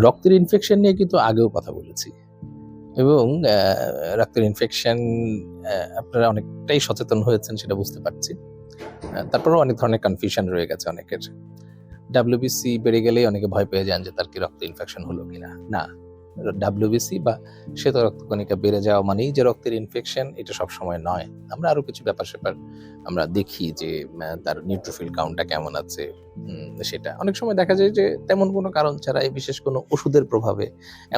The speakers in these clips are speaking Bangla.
রক্তের ইনফেকশন নিয়ে কিন্তু আগেও কথা বলেছি। এবং রক্তের ইনফেকশন আপনারা অনেকটাই সচেতন হয়েছেন সেটা বুঝতে পারছি। তারপরও অনেক ধরনের কনফিউশন রয়ে গেছে অনেকের। ডাব্লিউবিসি বেড়ে গেলেই অনেকে ভয় পেয়ে যান যে তার কি রক্ত ইনফেকশন হলো কিনা। না। ডাব্লিউবিসি বা শ্বেত রক্তকণিকা বেড়ে যাওয়া মানেই যে রক্তের ইনফেকশন এটা সব সময় নয়। আমরা আরও কিছু ব্যাপার স্যাপার আমরা দেখি যে তার নিউট্রোফিল কাউন্টটা কেমন আছে সেটা। অনেক সময় দেখা যায় যে তেমন কোনো কারণ ছাড়া এই বিশেষ কোনো ওষুধের প্রভাবে,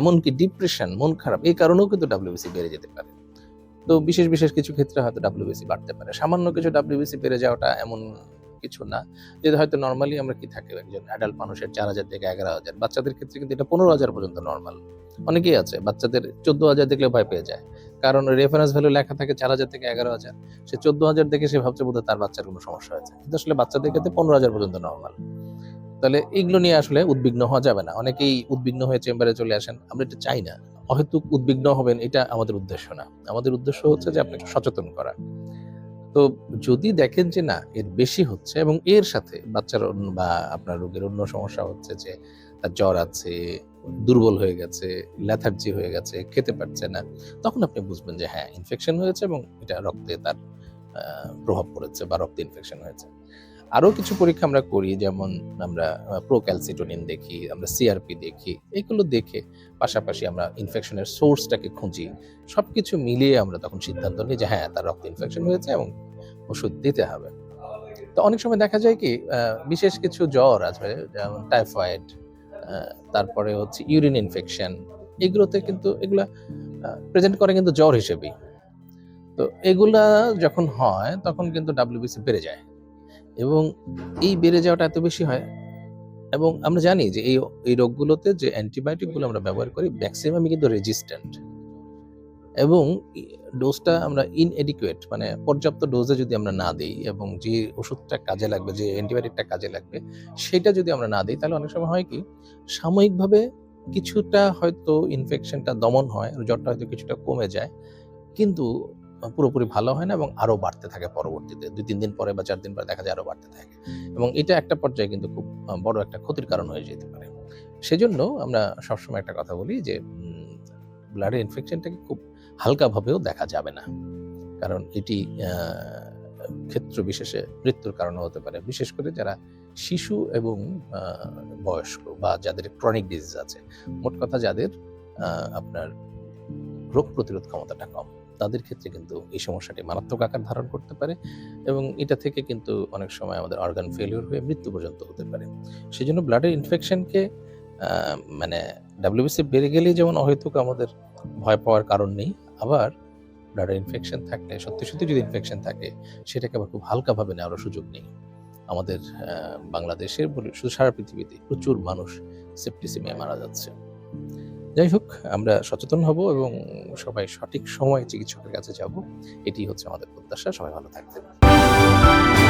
এমনকি ডিপ্রেশন মন খারাপ, এই কারণেও কিন্তু ডাব্লিউবিসি বেড়ে যেতে পারে। তো বিশেষ বিশেষ কিছু ক্ষেত্রে হয়তো ডাব্লিউবিসি বাড়তে পারে। সামান্য কিছু ডাব্লিউবিসি বেড়ে যাওয়াটা এমন কিছু না। যে হয়তো নর্মালি আমরা কি থাকে, একজন অ্যাডাল্ট মানুষের চার হাজার থেকে এগারো হাজার, বাচ্চাদের ক্ষেত্রে কিন্তু এটা পনেরো হাজার পর্যন্ত নর্মাল অনেকেই আছে, বাচ্চাদের চোদ্দ হাজার দেখলে ভয় পেয়ে যায়। কারণ রেফারেন্স ভ্যালু লেখা থাকে চার হাজার থেকে এগারো হাজার। সে চোদ্দ হাজার দেখে সে ভাবছে বোধহয় তার বাচ্চার কোনো সমস্যা হয়েছে। কিন্তু আসলে বাচ্চাদের ক্ষেত্রে পনেরো হাজার পর্যন্ত নর্মাল তাহলে এগুলো নিয়ে আসলে উদ্বিগ্ন হওয়া যাবে না। অনেকেই উদ্বিগ্ন হয়ে চেম্বারে চলে আসেন। আমরা এটা চাই না। অহেতুক উদ্বিগ্ন হবেন, এটা আমাদের উদ্দেশ্য না। আমাদের উদ্দেশ্য হচ্ছে যে আপনাকে সচেতন করা। তো যদি দেখেন যে না, এর বেশি হচ্ছে এবং এর সাথে বাচ্চার অন্য বা আপনার রোগের অন্য সমস্যা হচ্ছে যে তার জ্বর আছে, দুর্বল হয়ে গেছে ল্যাথার্জি হয়ে গেছে, খেতে পারছে না, তখন আপনি বুঝবেন যে হ্যাঁ ইনফেকশন হয়েছে এবং এটা রক্তে তার প্রভাব পড়েছে বা রক্তে ইনফেকশন হয়েছে। আরও কিছু পরীক্ষা আমরা করি, যেমন আমরা প্রোক্যালসিটোনিন দেখি, আমরা সিআরপি দেখি, এগুলো দেখে পাশাপাশি আমরা ইনফেকশনের সোর্সটাকে খুঁজি। সবকিছু মিলিয়ে আমরা তখন সিদ্ধান্ত নিই যে হ্যাঁ তার রক্ত ইনফেকশন হয়েছে এবং ওষুধ দিতে হবে। তো অনেক সময় দেখা যায় কি বিশেষ কিছু জ্বর আছে, যেমন টাইফয়েড তারপরে হচ্ছে ইউরিন ইনফেকশন এগুলোতে কিন্তু এগুলা প্রেজেন্ট করে কিন্তু জ্বর হিসেবেই। তো এগুলা যখন হয়, তখন কিন্তু ডাব্লিউবিসি বেড়ে যায়। এবং এই বেড়ে যাওয়াটা এত বেশি হয়। এবং আমরা জানি যে এই এই রোগগুলোতে যে অ্যান্টিবায়োটিকগুলো আমরা ব্যবহার করি ম্যাক্সিমামই কিন্তু রেজিস্ট্যান্ট এবং ডোজটা আমরা ইনএডিকুয়েট মানে পর্যাপ্ত ডোজে যদি আমরা না দিই এবং যে ওষুধটা কাজে লাগবে, যে অ্যান্টিবায়োটিকটা কাজে লাগবে, সেটা যদি আমরা না দিই, তাহলে অনেক সময় হয় কি, সাময়িকভাবে কিছুটা হয়তো ইনফেকশনটা দমন হয়, জ্বরটা হয়তো কিছুটা কমে যায়। কিন্তু পুরোপুরি ভালো হয় না এবং আরও বাড়তে থাকে পরবর্তীতে। দুই, তিন দিন পরে বা চার দিন পরে দেখা যায় আরও বাড়তে থাকে। এবং এটা একটা পর্যায়ে কিন্তু খুব বড় একটা ক্ষতির কারণ হয়ে যেতে পারে। সেজন্য আমরা সবসময় একটা কথা বলি যে ব্লাডের ইনফেকশনটাকে খুব হালকাভাবেও দেখা যাবে না। কারণ এটি ক্ষেত্র বিশেষে মৃত্যুর কারণ হতে পারে। বিশেষ করে যারা শিশু এবং বয়স্ক বা যাদের ক্রনিক ডিজিজ আছে, মোট কথা যাদের আপনার রোগ প্রতিরোধ ক্ষমতাটা কম। তাদের ক্ষেত্রে কিন্তু এই সমস্যাটি মারাত্মক আকার ধারণ করতে পারে এবং এটা থেকে কিন্তু অনেক সময় আমাদের অর্গান ফেলিওর হয়ে মৃত্যু পর্যন্ত হতে পারে। সেই জন্য ব্লাডের ইনফেকশনকে মানে ডাব্লিউবিসি বেড়ে গেলেই যেমন অহেতুক আমাদের ভয় পাওয়ার কারণ নেই, আবার ব্লাডের ইনফেকশন থাকলে, সত্যি সত্যি যদি ইনফেকশন থাকে, সেটাকে আবার খুব হালকাভাবে নেওয়ারও সুযোগ নেই। আমাদের বাংলাদেশের বলে, শুধু সারা পৃথিবীতে প্রচুর মানুষ সেপ্টিসিমিয়া মারা যাচ্ছে। যাই হোক, আমরা সচেতন হব এবং সবাই সঠিক সময়ে চিকিৎসকের কাছে যাব। এটি হচ্ছে আমাদের প্রত্যাশা। সবাই ভালো থাকবেন।